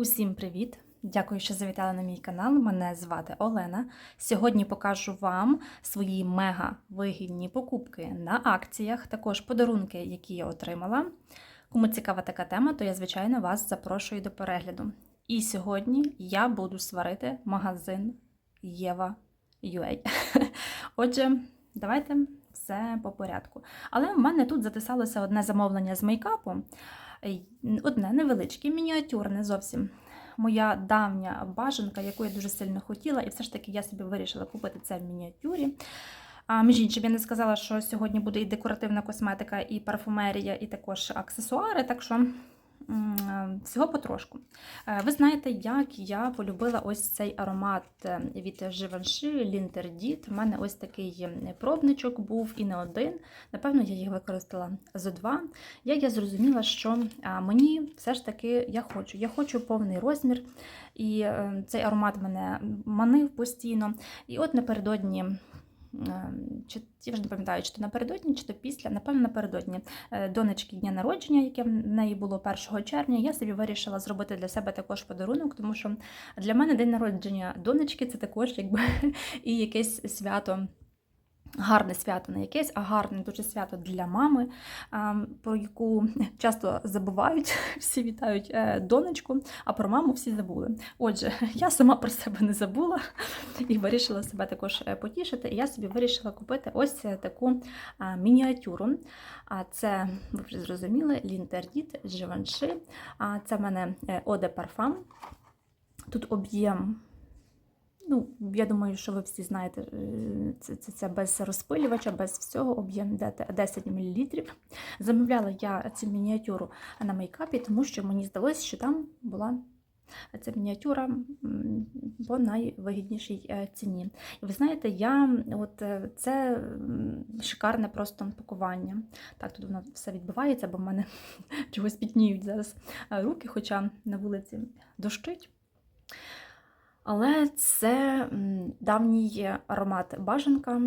Усім привіт! Дякую, що завітали на мій канал. Мене звати Олена. Сьогодні покажу вам свої мега вигідні покупки на акціях, також подарунки, які я отримала. Кому цікава така тема, то я, звичайно, вас запрошую до перегляду. І сьогодні я буду сварити магазин Єва UA. Отже, давайте все по порядку. Але в мене тут затисалося одне замовлення з мейкапу. Одне невеличке, мініатюрне зовсім. Моя давня бажанка, яку я дуже сильно хотіла, і все ж таки я собі вирішила купити це в мініатюрі. А, між іншим, я не сказала, що сьогодні буде і декоративна косметика, і парфумерія, і також аксесуари, так що всього потрошку. Е, Ви знаєте, як я полюбила ось цей аромат е, від Givenchy L'Interdit. У мене ось такий е, пробничок був і не один. Напевно, я їх використала зо два. Як я зрозуміла, що мені все ж таки я хочу. Я хочу повний розмір, і е, цей аромат мене манив постійно. І от напередодні. Е, Чи я вже не пам'ятаю, чи то напередодні, чи то після, напевно, напередодні е, донечки дня народження, яке в неї було 1 червня, я собі вирішила зробити для себе також подарунок, тому що для мене день народження донечки це також якби і якесь свято. Гарне свято не якесь, а гарне дуже свято для мами, про яку часто забувають, всі вітають е, донечку, а про маму всі забули. Отже, я сама про себе не забула і вирішила себе також е, потішити. І я собі вирішила купити ось е, таку мініатюру. Це, ви вже зрозуміли, Givenchy. А це в мене е, de Parfum. Тут об'єм. Ну, я думаю, що ви всі знаєте, е, це, це, це без розпилювача, без всього, об'єм 10 мл. Замовляла я цю мініатюру на мейкапі, тому що мені здалося, що там була ця мініатюра по найвигіднішій е, ціні. І ви знаєте, я от е, це шикарне просто пакування. Так, тут воно все відбувається, бо в мене чогось пітніють зараз руки, хоча на вулиці дощить. Але це давній аромат бажанка.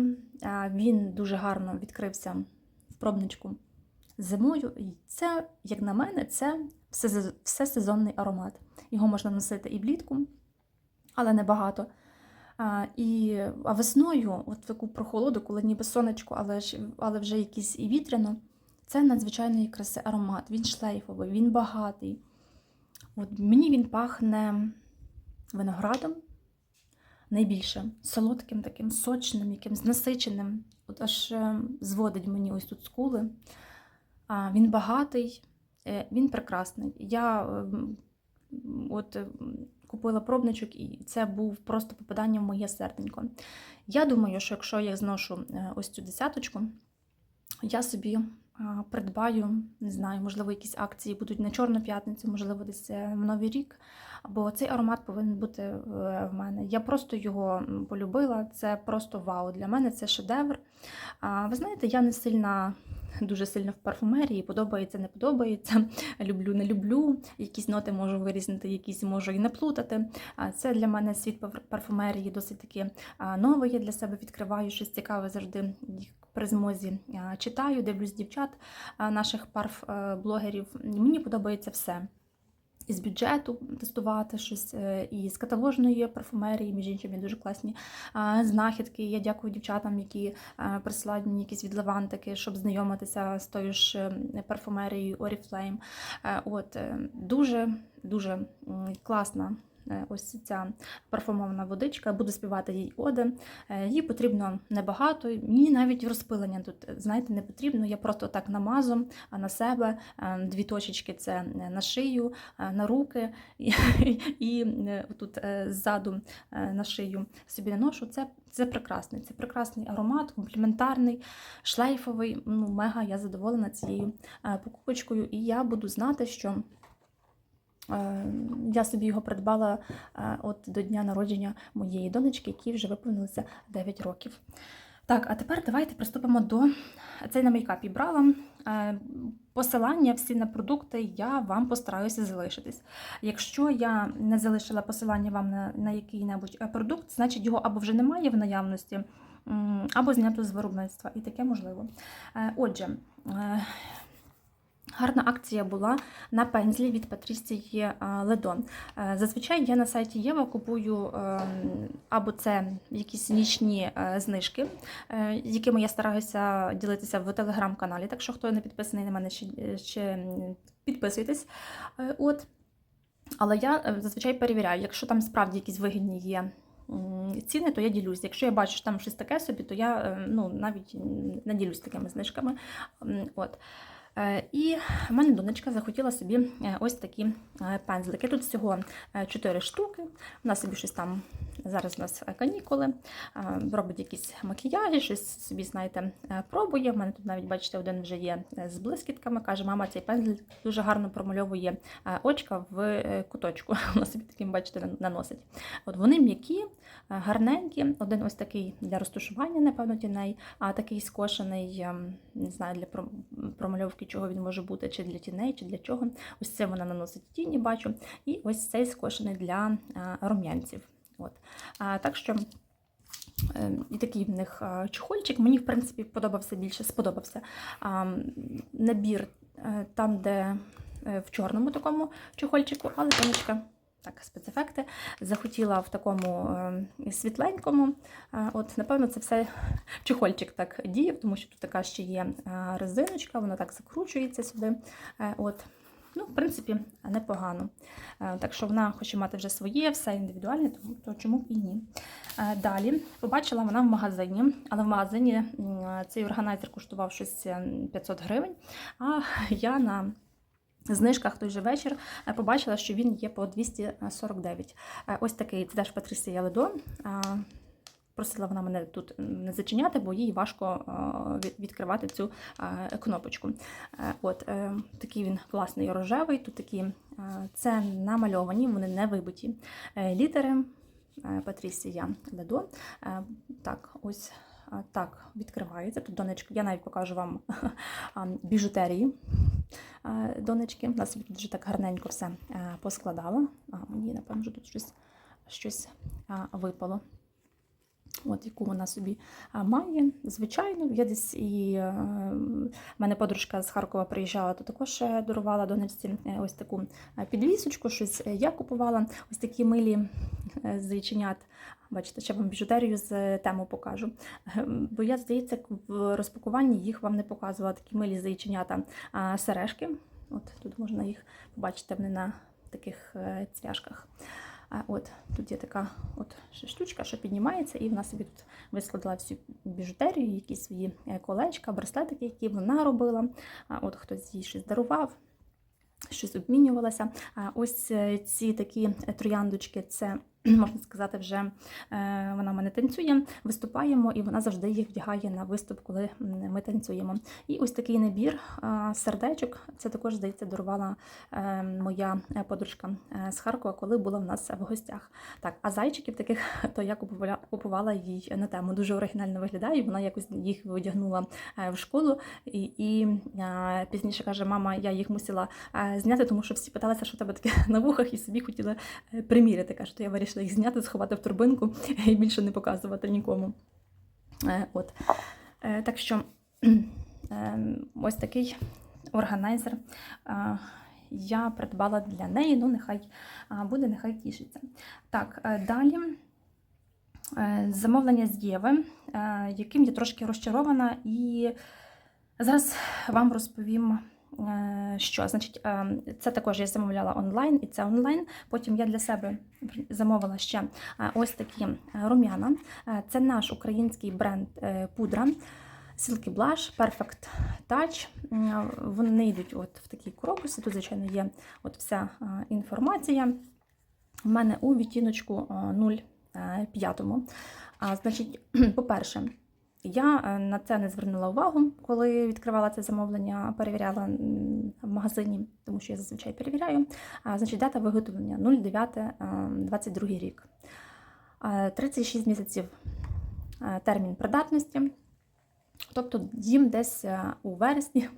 Він дуже гарно відкрився в пробничку зимою. І це, як на мене, це все, всесезонний аромат. Його можна носити і влітку, але не багато. А, і, а весною, от таку прохолоду, коли ніби сонечко, але, ж, але вже якийсь і вітряно, це надзвичайної краси аромат. Він шлейфовий, він багатий. От мені він пахне виноградом найбільше солодким, таким сочним, якимсь насиченим. От аж е, зводить мені ось тут скули. Він багатий, е, він прекрасний. Я е, от купила пробничок, і це був просто попадання в моє серденько. Я думаю, що якщо я зношу ось цю десяточку, я собі придбаю, не знаю, можливо, якісь акції будуть на Чорну п'ятницю, можливо, десь е, в Новий рік. Бо цей аромат повинен бути е, в мене. Я просто його полюбила. Це просто вау. Для мене це шедевр. Ви знаєте, я не сильна. Дуже сильно в парфумерії, подобається, не подобається, люблю, не люблю. Якісь ноти можу вирізнити, якісь можу і не плутати. А Це для мене світ пар- парфумерії досить таки новий. Я для себе відкриваю щось цікаве завжди при змозі читаю, дивлюсь дівчат наших парф-блогерів. Мені подобається все. Із бюджету тестувати щось, е, і з каталожної парфумерії, між іншим, є дуже класні знахідки. Я дякую дівчатам, які а, присилають мені якісь відливантики, щоб знайомитися з тою ж е, парфумерією Oriflame. Е, От е, дуже дуже класна. Е, Ось ця парфумована водичка, буду співати їй оди. Е, Їй потрібно небагато. Мені навіть розпилення тут, знаєте, не потрібно. Я просто так намазом на себе. Е, Дві точечки це е, на шию, е, на руки і, і е, тут е, ззаду е, на шию собі наношу. Це, це прекрасний. Це прекрасний аромат, компліментарний, шлейфовий. Ну, мега я задоволена цією е, покупочкою, і я буду знати, що. Е, Я собі його придбала е, от до дня народження моєї донечки, якій вже виповнилося 9 років. Так, а тепер давайте приступимо до цей на мейкапі брала. Е, Посилання всі на продукти я вам постараюся залишитись. Якщо я не залишила посилання вам на, на який-небудь продукт, значить його або вже немає в наявності, або знято з виробництва. І таке можливо. Отже, Гарна акція була на пензлі від Патрісії е, Ледон. Е, Зазвичай я на сайті Єва купую е, або це якісь нічні е, знижки, якими я стараюся ділитися в телеграм-каналі. Так що, хто не підписаний на мене, ще, ще підписуйтесь. От. Але я зазвичай перевіряю, якщо там справді якісь вигідні є ціни, то я ділюсь. Якщо я бачу, що там щось таке собі, то я ну, навіть не ділюсь такими знижками. От. Е, І в мене донечка захотіла собі е, ось такі е, пензлики. Тут всього 4 штуки. Вона собі щось там, зараз у нас канікули, робить якісь макіяжі, щось собі, знаєте, пробує. У мене тут навіть, бачите, один вже є з блискітками. Каже, мама, цей пензлик дуже гарно промальовує очка в куточку. Вона собі таким, бачите, наносить. От вони м'які, гарненькі. Один ось такий для розташування, напевно, тіней, а такий скошений, ем, не знаю, для про- промальовки, чого він може бути, чи для тіней, чи для чого. Ось це вона наносить тіні, бачу. І ось цей скошений для рум'янців. От. А, так що. е, І такий в них чохольчик. Мені, в принципі, подобався більше, сподобався А, набір е, там, де е, в чорному такому чохольчику, але тонечка, так, спецефекти, захотіла в такому е, світленькому. От, напевно, це все чохольчик так діяв, тому що тут така ще є е, резиночка, вона так закручується сюди. Е, От. Ну, в принципі, непогано. Так що вона хоче мати вже своє, все індивідуальне, тому то чому б і ні. Далі побачила вона в магазині, але в магазині цей органайзер коштував щось е, 500 гривень. А я на знижках той же вечір е, побачила, що він є по 249. Е, Ось такий це теж Патрісія Ледон. Е, Просила вона мене тут не зачиняти, бо їй важко відкривати цю кнопочку. От такий він класний рожевий. Тут такі це намальовані, вони не вибиті літери. Патрісія Ледо. Так, ось так відкривається. Тут донечка, я навіть покажу вам біжутерії е, донечки. У нас вже так гарненько все е, поскладала. А, мені, напевно, тут щось, щось випало. От яку вона собі має. Звичайно, я десь і е, в мене подружка з Харкова приїжджала, то також е, дарувала донечці е, ось таку е, підвісочку, щось е, я купувала. Ось такі милі е, зайченят. Бачите, ще вам біжутерію з е, тему покажу. Е, Бо я, здається, в розпакуванні їх вам не показувала такі милі зайченята сережки. От тут можна їх побачити вони на таких е, цвяшках. А от тут є така от штучка, що піднімається, і вона собі тут вискладала всю біжутерію, якісь свої е, колечка, браслетики, які вона робила. А от хтось їй щось дарував, щось обмінювалося. А ось е, ці такі трояндочки, це. Можна сказати, вже е, вона в мене танцює, виступаємо, і вона завжди їх вдягає на виступ, коли ми танцюємо. І ось такий набір сердечок. Це також, здається, дарувала е, моя подружка е, з Харкова, коли була в нас в гостях. Так, а зайчиків таких то я купувала, купувала їй на тему. Дуже оригінально виглядає. Вона якось їх одягнула в школу, і, і пізніше каже: мама, я їх мусила зняти, тому що всі питалися, що в тебе таке на вухах, і собі хотіли е, приміряти. Каже, то я вирішила їх зняти, сховати в турбинку і більше не показувати нікому. Е, От. Е, Так що е, ось такий органайзер. е, Я придбала для неї, ну нехай буде, нехай тішиться. Так, далі замовлення з Єви, яким я трошки розчарована, і зараз вам розповім. Е, Що значить, е, це також я замовляла онлайн, і це онлайн. Потім я для себе замовила ще е, ось такі рум'яна. Це наш український бренд пудра. Silky Blush, Perfect Touch. Вони йдуть от в такій коробці. Тут, звичайно, є от вся інформація. У мене у відтіночку е, 0,5. Значить, по-перше, я е, на це не звернула увагу, коли відкривала це замовлення, перевіряла в магазині, тому що я зазвичай перевіряю. Значить, дата виготовлення 09.22 рік. 36 місяців е, термін придатності. Тобто їм десь е, у вересні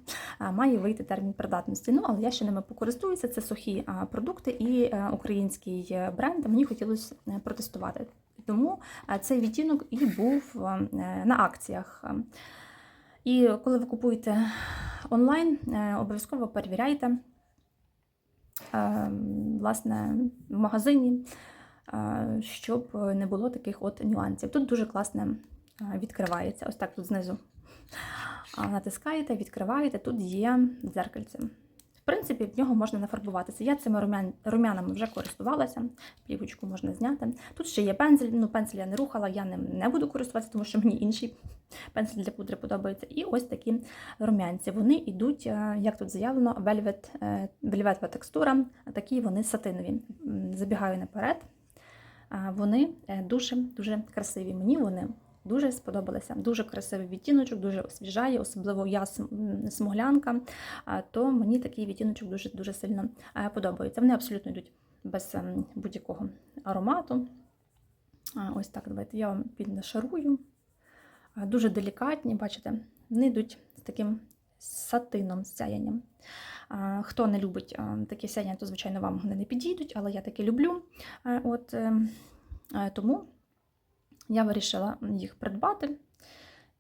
має вийти термін придатності. Ну, але я ще ними покористуюся. Це сухі продукти і український бренд. Мені хотілося протестувати. Тому е, цей відтінок і був е, на акціях. І коли ви купуєте онлайн, е, обов'язково перевіряйте власне, в магазині, щоб не було таких от нюансів. Тут дуже класне відкривається. Ось так тут знизу натискаєте, відкриваєте, тут є дзеркальце. Принципі, в нього можна нафарбуватися. Я цими румян, румянами вже користувалася, плівочку можна зняти. Тут ще є пензель, ну пензель я не рухала, я ним не буду користуватися, тому що мені інший пензель для пудри подобається. І ось такі румянці. Вони йдуть, е, як тут заявлено, вельвет, вельветова текстура, такі вони сатинові. Забігаю наперед. Вони дуже-дуже красиві. Мені вони дуже сподобалися. Дуже красивий відтіночок, дуже освіжає, особливо я смуглянка, то мені такий відтіночок дуже дуже сильно е, подобається. Вони абсолютно йдуть без ем, будь-якого аромату. Ось так, давайте я вам піднашарую. Дуже делікатні, бачите, вони йдуть з таким сатином, сяянням. Хто не любить а, такі сяяння, то, звичайно, вам вони не підійдуть, але я таки люблю. Е, От, ем, е, тому я вирішила їх придбати,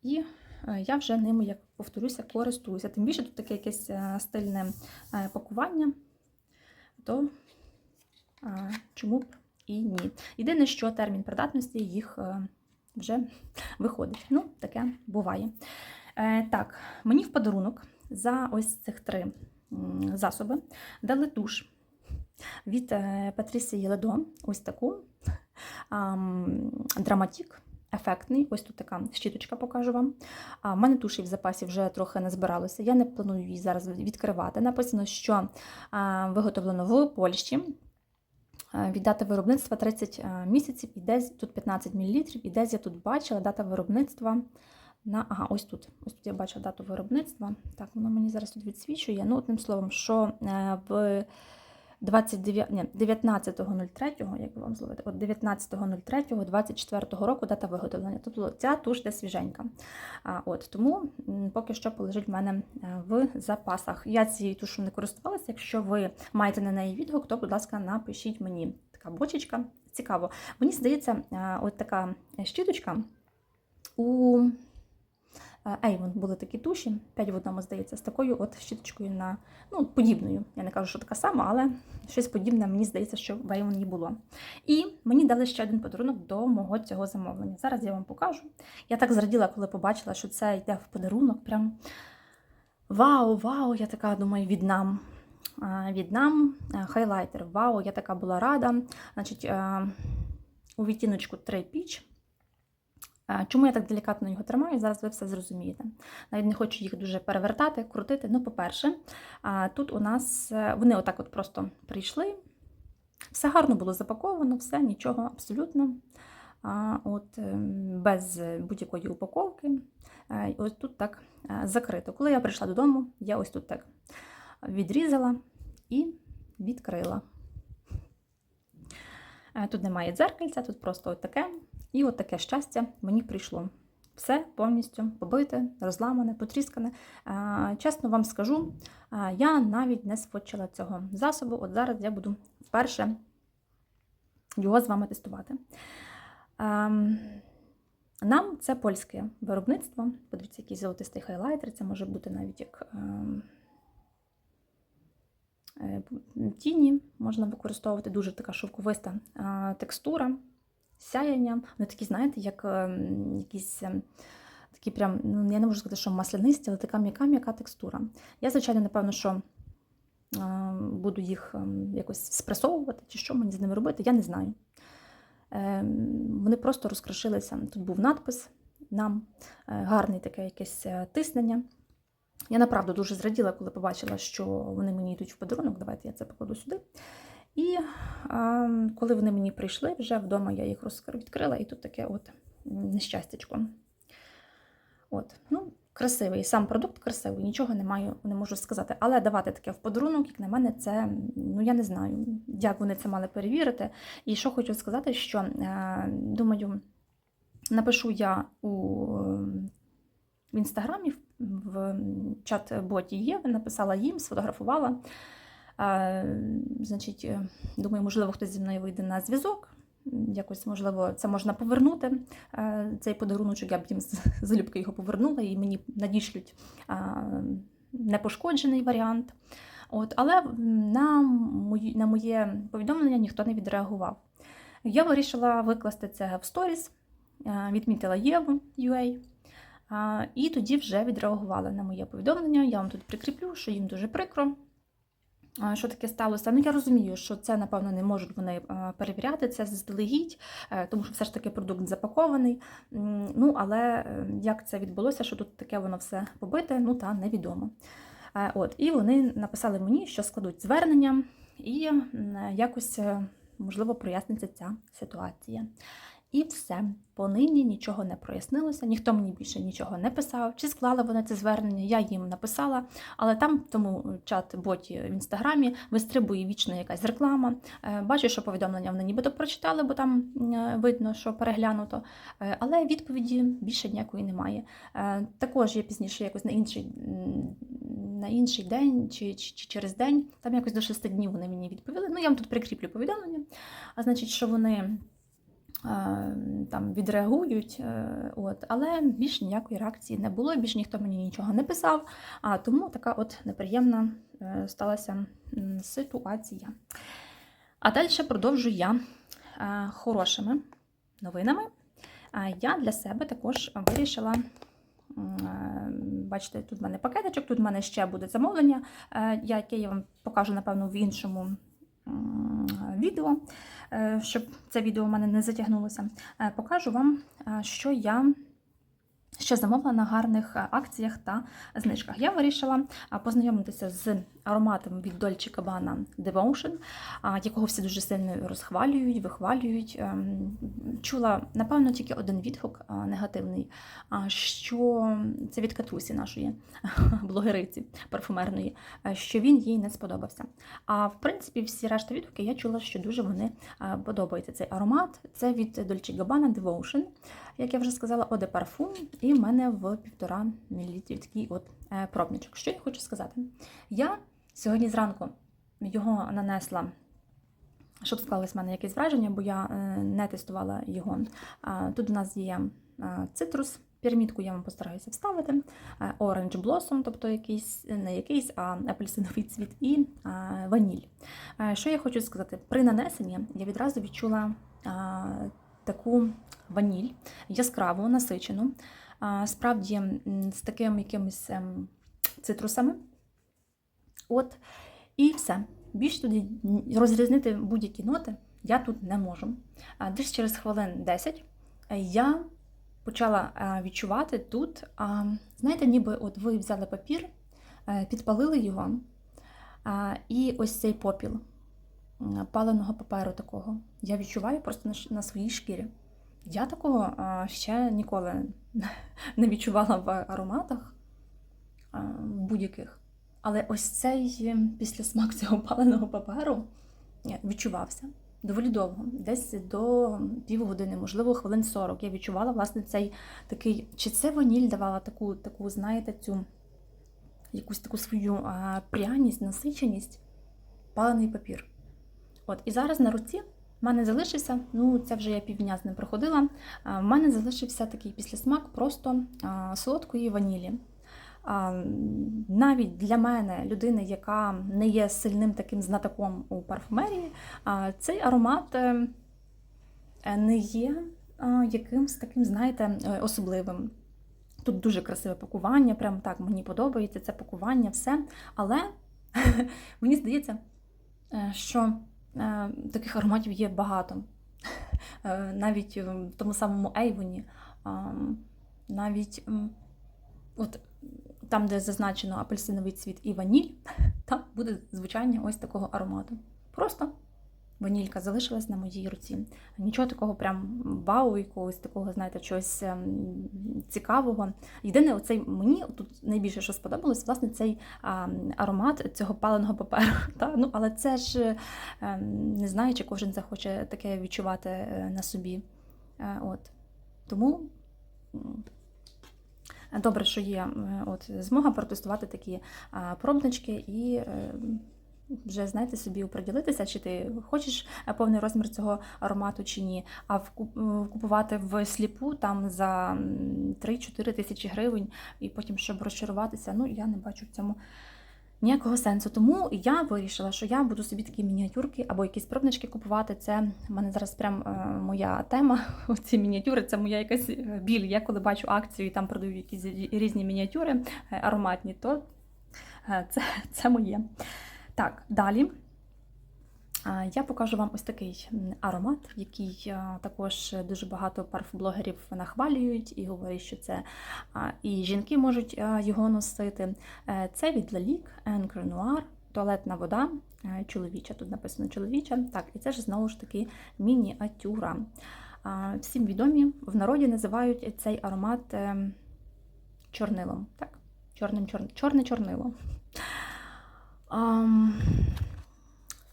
і е, я вже ними, як повторюся, користуюся. Тим більше тут таке якесь е, стильне е, пакування, то чому б і ні. Єдине, що термін придатності їх вже виходить. Ну, таке буває. Так, мені в подарунок за ось цих три засоби дали туш від Патрісії Ледо, ось таку драматік. Ефектний, ось тут така щіточка покажу вам. А в мене туші в запасі вже трохи не збиралося. Я не планую її зараз відкривати. Написано, що а, виготовлено в Польщі. Від дати виробництва 30 місяців, і десь тут 15 мл, і десь я тут бачила дата виробництва на. Ага, ось тут. Ось тут я бачила дату виробництва. Так, воно мені зараз тут відсвічує. Ну, одним словом, що е, в 29, ні, 19.03, як вам зловити, от 19.03.24 року дата виготовлення. Тобто ця туш де свіженька. А, от, тому поки що полежить в мене е, в запасах. Я цією тушу не користувалася. Якщо ви маєте на неї відгук, то, будь ласка, напишіть мені. Така бочечка. Цікаво. Мені здається, е, от така щіточка у Avon були такі туші, 5 в одному, здається, з такою от щіточкою на ну, подібною. Я не кажу, що така сама, але щось подібне, мені здається, що в Avon її було. І мені дали ще один подарунок до мого цього замовлення. Зараз я вам покажу. Я так зраділа, коли побачила, що це йде в подарунок. Прям вау, вау! Я така думаю, від нам. Від нам е, хайлайтер. Вау, я така була рада. Значить, е, у відтіночку 3 піч. Чому я так делікатно його тримаю? Зараз ви все зрозумієте. Навіть не хочу їх дуже перевертати, крутити. Ну, по-перше, тут у нас е, вони отак от просто прийшли. Все гарно було запаковано, все, нічого абсолютно. От, ем, без будь-якої упаковки. Е, Ось тут так е, закрито. Коли я прийшла додому, я ось тут так відрізала і відкрила. Тут немає дзеркальця, тут просто от таке. І от таке щастя мені прийшло. Все повністю побите, розламане, потріскане. Чесно вам скажу, я навіть не сфотчила цього засобу. От зараз я буду вперше його з вами тестувати. Ем, Нам це польське виробництво. Подивіться, який золотистий хайлайтер. Це може бути навіть як ем, е, тіні можна використовувати. Дуже така шовковиста е, текстура, сяяння. Вони такі, знаєте, як ем, якісь. ем, Такі прям, ну я не можу сказати, що маслянисті, але така м'яка-м'яка текстура. Я, звичайно, напевно, що е, буду їх ем, якось спресовувати, чи що мені з ними робити, я не знаю. Вони просто розкрошилися. Тут був надпис нам, е, гарне таке якесь е, тиснення. Я направду дуже зраділа, коли побачила, що вони мені йдуть в подарунок. Давайте я це покладу сюди. І е, коли вони мені прийшли, вже вдома я їх відкрила, і тут таке от нещастячко. От, ну, красивий, сам продукт красивий, нічого не маю, не можу сказати. Але давати таке в подарунок, як на мене, це ну я не знаю, як вони це мали перевірити. І що хочу сказати, що е, думаю, напишу я у в інстаграмі в чат-боті Єви, написала їм, сфотографувала. Значить, е, думаю, можливо, хтось зі мною вийде на зв'язок. якось, можливо, це можна повернути, цей подаруночок, я б їм залюбки його повернула, і мені надішлють непошкоджений варіант. От, але на, мої, на моє повідомлення ніхто не відреагував. Я вирішила викласти це в сторіс, відмітила Єву UA, і тоді вже відреагували на моє повідомлення. Я вам тут прикріплю, що їм дуже прикро. Що таке сталося? Ну, я розумію, що це, напевно, не можуть вони перевіряти це заздалегідь, е, тому що все ж таки продукт запакований. Ну, але е, як це відбулося, що тут таке воно все побите, ну та невідомо. Е, От, і вони написали мені, що складуть звернення, і якось, можливо, проясниться ця ситуація. І все. Понині нічого не прояснилося, ніхто мені більше нічого не писав. Чи склали вони це звернення? Я їм написала, але там в тому чат-боті в інстаграмі вистрибує вічно якась реклама. Е, Бачу, що повідомлення вони нібито прочитали, бо там е, видно, що переглянуто. Е, Але відповіді більше ніякої немає. Е, Також я пізніше якось на інший, на інший день чи, чи, чи через день, там якось до шести днів вони мені відповіли. Ну, я вам тут прикріплю повідомлення. А значить, що вони е, там відреагують, е, от, але більш ніякої реакції не було, більш ніхто мені нічого не писав. А тому така от неприємна е, сталася ситуація. А далі продовжую я е, хорошими новинами. Я для себе також вирішила. е, Бачите, тут в мене пакетичок, тут в мене ще буде замовлення, е, яке я вам покажу, напевно, в іншому відео, е, щоб це відео у мене не затягнулося. Е, Покажу вам, е, що я ще замовила на гарних акціях та знижках. Я вирішила познайомитися з ароматом від Dolce Gabbana Devotion, якого всі дуже сильно розхвалюють, вихвалюють. Ем, Чула, напевно, тільки один відгук негативний, що це від Катрусі нашої блогериці парфумерної, що він їй не сподобався. А в принципі, всі решта відгуки я чула, що дуже вони подобаються. Цей аромат. Це від Dolce Gabbana Devotion, як я вже сказала, Eau Parfum, і в мене в півтора мілілітрів такий от е, пробничок. Що я хочу сказати? Я сьогодні зранку його нанесла. Щоб склались в мене якісь враження, бо я е, не тестувала його. Тут у нас є е, цитрус, пірамідку я вам постараюся вставити, е, Orange Blossom, тобто якийсь, не якийсь, а апельсиновий цвіт, і ваніль. Що я хочу сказати? При нанесенні я відразу відчула таку ваніль, яскраву, насичену, справді з таким якимись ем, цитрусами. От, і все. Більш туди розрізнити будь-які ноти я тут не можу. Десь через хвилин 10 я почала е, відчувати тут, знаєте, ніби от ви взяли папір, е, підпалили його, і ось цей попіл паленого паперу такого я відчуваю просто на, своїй шкірі. Я такого ще ніколи не відчувала в ароматах будь-яких. Але ось цей післясмак цього паленого паперу е, відчувався доволі довго, десь до півгодини, можливо, хвилин 40. Я відчувала власне цей такий, чи це ваніль давала таку, таку знаєте, цю якусь таку свою пряність, насиченість, палений папір. От, і зараз на руці в мене залишився, ну це вже я півдня з ним проходила. В мене залишився такий післясмак просто солодкої ванілі. Навіть для мене, людини, яка не є сильним таким знатоком у парфумерії, цей аромат е, не є якимсь таким, знаєте, е, особливим. Тут дуже красиве пакування, прям так мені подобається це пакування, все. Але мені здається, е, що таких ароматів є багато. Навіть в тому самому Ейвоні, навіть от там, де зазначено апельсиновий цвіт і ваніль, там буде звучання ось такого аромату. Просто ванілька залишилась на моїй руці. Нічого такого прям вау, якогось такого, знаєте, чогось ем, цікавого. Єдине, оцей мені тут найбільше що сподобалось, власне, цей а, аромат цього паленого паперу. Та? Ну, але це ж ем, не знаю, чи кожен захоче таке відчувати е, на собі. Е, От. Тому. Добре, що є от, змога протестувати такі пробнички і е, вже знаєте собі оприділитися, чи ти хочеш е, повний розмір цього аромату чи ні. А е, купувати в сліпу там за 3-4 тисячі гривень, і потім, щоб розчаруватися, ну я не бачу в цьому ніякого сенсу. Тому я вирішила, що я буду собі такі мініатюрки або якісь пробнички купувати. Це в мене зараз прям е, моя тема. Ці мініатюри, це моя якась е, біль. Я коли бачу акцію і там продають якісь різні мініатюри е, ароматні, то це, це моє. Так, далі. Я покажу вам ось такий аромат, який також дуже багато парфблогерів нахвалюють і говорять, що це і жінки можуть його носити. Е, Це від Lalique Encre Noir, туалетна вода, е, чоловіча. Тут написано чоловіча. Так, і це ж знову ж таки мініатюра. Всім відомі в народі називають цей аромат е, чорнилом. Так, чорним чор... чорне чорнило.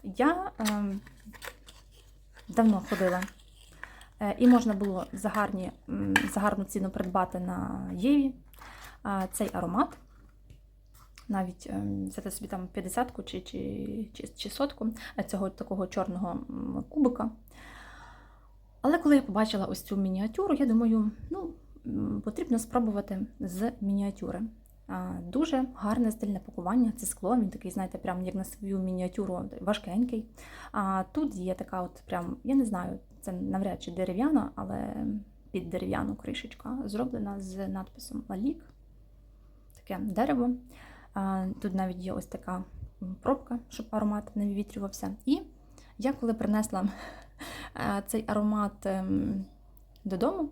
Я ем, давно ходила, е, і можна було за, гарні, за гарну ціну придбати на Єві е, цей аромат. Навіть ем, взяти собі там 50-ку чи, чи, чи, чи сотку е, цього такого чорного кубика. Але коли я побачила ось цю мініатюру, я думаю, ну, потрібно спробувати з мініатюри. Дуже гарне стильне пакування. Це скло. Він такий, знаєте, прям як на свою мініатюру важкенький. А тут є така, от прям, я не знаю, це навряд чи дерев'яна, але під дерев'яну кришечка зроблена з надписом Лалік. Таке дерево. Тут навіть є ось така пробка, щоб аромат не вивітрювався. І я коли принесла цей аромат ем, додому,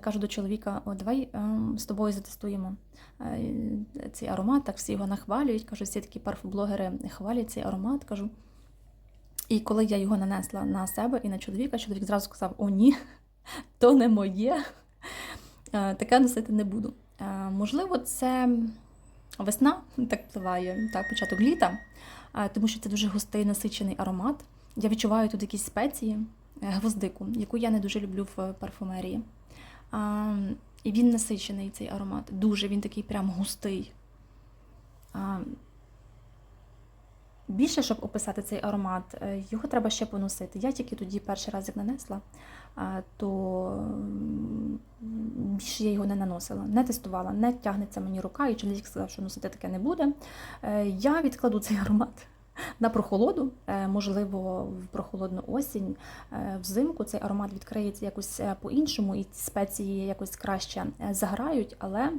кажу до чоловіка: О, давай ем, з тобою затестуємо е, цей аромат, так всі його нахвалюють. Кажу, всі такі парфблогери хвалять цей аромат. кажу. І коли я його нанесла на себе і на чоловіка, чоловік зразу сказав: О, ні, то не моє. Е, Таке носити не буду. Е, Можливо, це весна так впливає, так, початок літа, е, тому що це дуже густий насичений аромат. Я відчуваю тут якісь спеції, е, гвоздику, яку я не дуже люблю в парфумерії. А, і він насичений, цей аромат. Дуже він такий прям густий. А, більше, щоб описати цей аромат, е, його треба ще поносити. Я тільки тоді перший раз як нанесла, то більше я його не наносила, не тестувала, не тягнеться мені рука, і чоловік сказав, що носити таке не буде. Е, Я відкладу цей аромат на прохолоду, Е, можливо, в прохолодну осінь, Е, взимку цей аромат відкриється якось е, по-іншому, і ці спеції якось краще заграють, але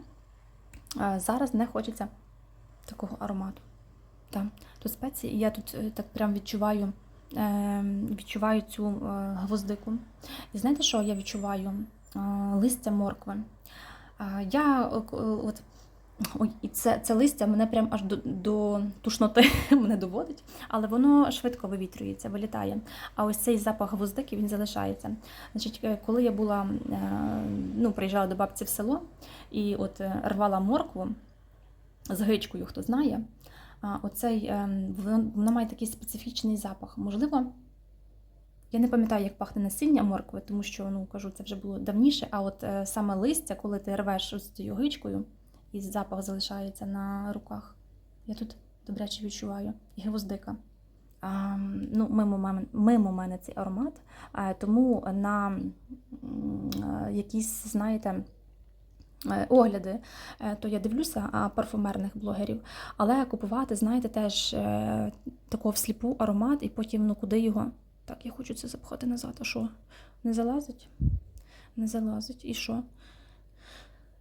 зараз не хочеться такого аромату. Так. Тут спеції, я тут так прям відчуваю, відчуваю цю гвоздику. І знаєте, що я відчуваю? Листя моркви. Я от Ой, і це, це листя мене прям аж до, до тушноти мене доводить, але воно швидко вивітрюється, вилітає. А ось цей запах гвоздики він залишається. Значить, е, коли я була, е, ну, приїжджала до бабці в село і от е, рвала моркву з гичкою, хто знає, оцей, вона має такий специфічний запах. Можливо, я не пам'ятаю, як пахне насіння моркви, тому що, ну, кажу, це вже було давніше, а от саме листя, коли ти рвеш ось цією гичкою, і запах залишається на руках. Я тут добряче відчуваю. І гвоздика. А, ну, мимо, мене, мимо мене цей аромат, а, тому на е, якісь, знаєте, е, огляди, е, то я дивлюся парфумерних блогерів, але купувати, знаєте, теж е, такого всліпу аромат, і потім, ну куди його? Так, я хочу це запхати назад. А що? Не залазить? Не залазить. І що?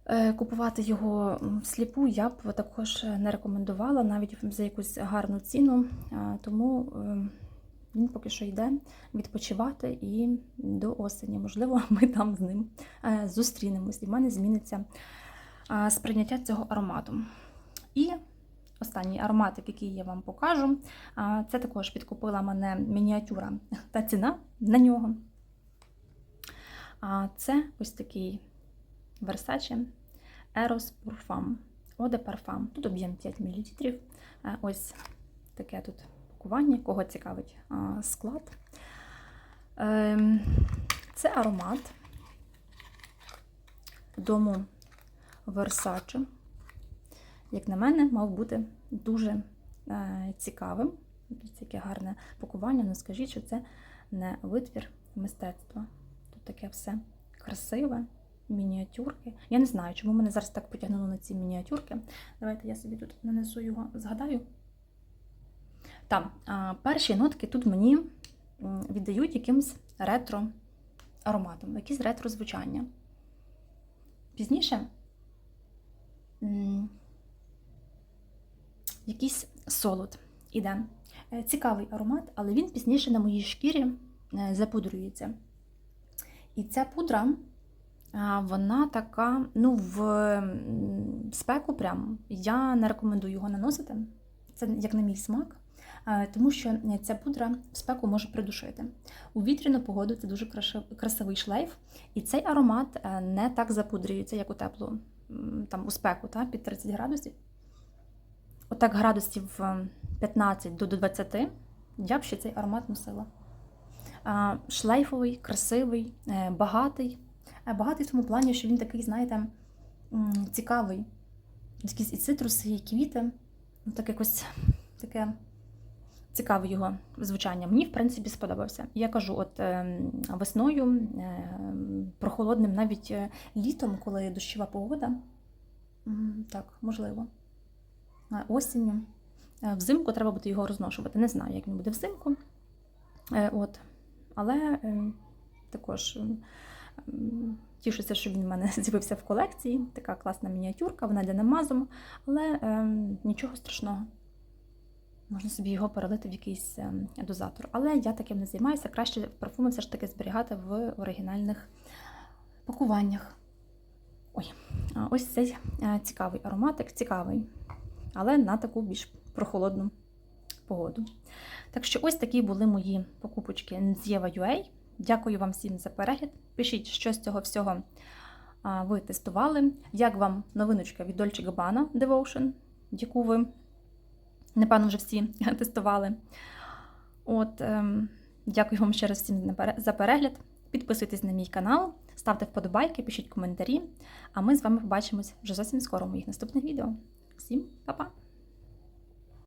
Е, Купувати його м, всліпу я б також не рекомендувала, навіть за якусь гарну ціну. Тому е, він поки що йде відпочивати і до осені. Можливо, ми там з ним е, зустрінемось, і в мене зміниться сприйняття цього аромату. І останній ароматик, який я вам покажу, це також підкупила мене мініатюра та ціна на нього. А це ось такий Versace Eros Parfum. De Parfum. Тут об'єм 5 мл. Е, Ось таке тут пакування, кого цікавить склад. Ем, Це аромат дому Versace. Як на мене, мав бути дуже е, цікавим. Яке гарне пакування. Ну скажіть, що це не витвір мистецтва. Тут таке все красиве, мініатюрки. Я не знаю, чому мене зараз так потягнуло на ці мініатюрки. Давайте я собі тут нанесу його, згадаю. Там перші нотки тут мені віддають якимсь ретро ароматом, якісь ретро звучання. Пізніше якийсь солод іде. Е, Цікавий аромат, але він пізніше на моїй шкірі е, запудрюється. І ця пудра, вона така, ну, в спеку прям я не рекомендую його наносити. Це як на мій смак, тому що ця пудра в спеку може придушити. У вітряну погоду це дуже красивий шлейф, і цей аромат е, не так запудрюється, як у теплу, там у спеку, та, під 30 градусів. Отак градусів е, 15 до до 20 я б ще цей аромат носила. Шлейфовий, красивий, е, багатий. Е, Багатий в тому плані, що він такий, знаєте, цікавий. Якісь і цитруси, і квіти. Ну, так якось таке цікаве його звучання. Мені, в принципі, сподобався. Я кажу, от е, весною, е, прохолодним, навіть е, літом, коли дощова погода, так, можливо. Е, Осінню. Взимку треба буде його розношувати. Не знаю, як він буде взимку. От. Але е, також тішуся, що він в мене з'явився в колекції. Така класна мініатюрка, вона йде намазом, але е, нічого страшного. Можна собі його перелити в якийсь е, дозатор. Але я таким не займаюся. Краще парфуми все ж таки зберігати в оригінальних пакуваннях. Ой, ось цей е, цікавий ароматик, цікавий, але на таку більш прохолодну погоду. Так що ось такі були мої покупочки Nzieva.ua. Дякую вам всім за перегляд. Пишіть, що з цього всього ви тестували. Як вам новиночка від Dolce Gabbana Devotion, яку ви, напевно, вже всі тестували. От, ем, дякую вам ще раз всім за перегляд. Підписуйтесь на мій канал, ставте вподобайки, пишіть коментарі. А ми з вами побачимось вже зовсім скоро в моїх наступних відео. Всім па-па!